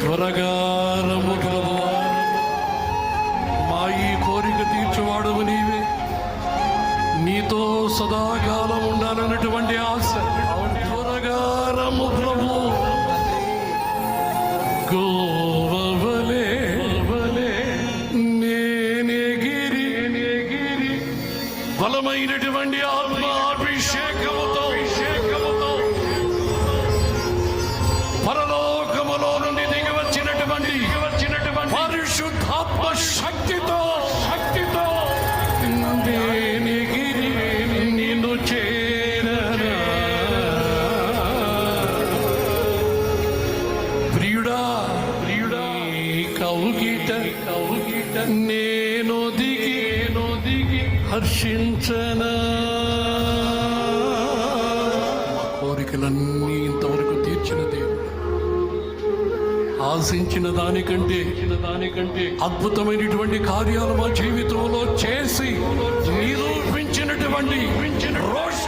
త్వరగా రమ్ము ప్రభువా. మా ఈ కోరిక తీర్చువాడవు నీవే. నీతో సదాకాలం ఉండాలన్నటువంటి ఆశ. త్వరగా రమ్ము ప్రభు గోవలే నేనెగిరి నేనెగిరి బలమైనటువంటి ఆత్మ అభిషేకముతో అభిషేకముతో ప్రియుడా ప్రియుడా నీ కౌగిట నేను దిగి నేను దిగి హర్షించనా. కోరికలన్నీ ఇంతవరకు తీర్చిన దేవుడు. ఆశించిన దానికంటే దానికంటే అద్భుతమైనటువంటి కార్యాలు మా జీవితంలో చేసి నిరూపించినటువంటి రోషణ